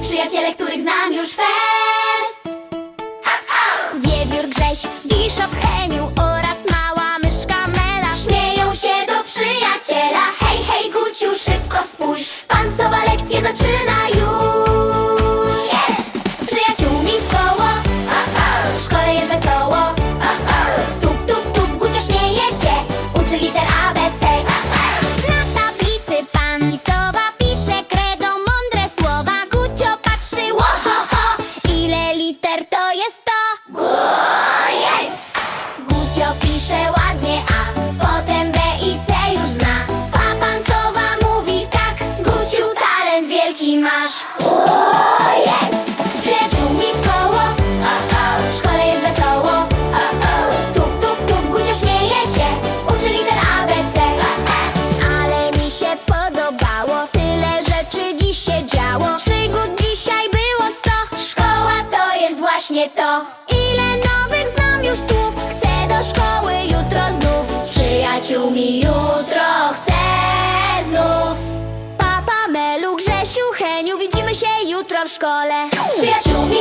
przyjaciele, których znam już fest. Wiewiór, Grześ i Szopcheniu Twitter to jest to. Bo jest! Gucio pisze ładnie, a potem B i C już zna. Papancowa mówi tak, Guciu talent wielki masz. to. Ile nowych znam już słów. Chcę do szkoły jutro znów. Z przyjaciółmi jutro chcę znów. Papa, Melu, Grzesiu, Heniu Widzimy się jutro w szkole. Z przyjaciółmi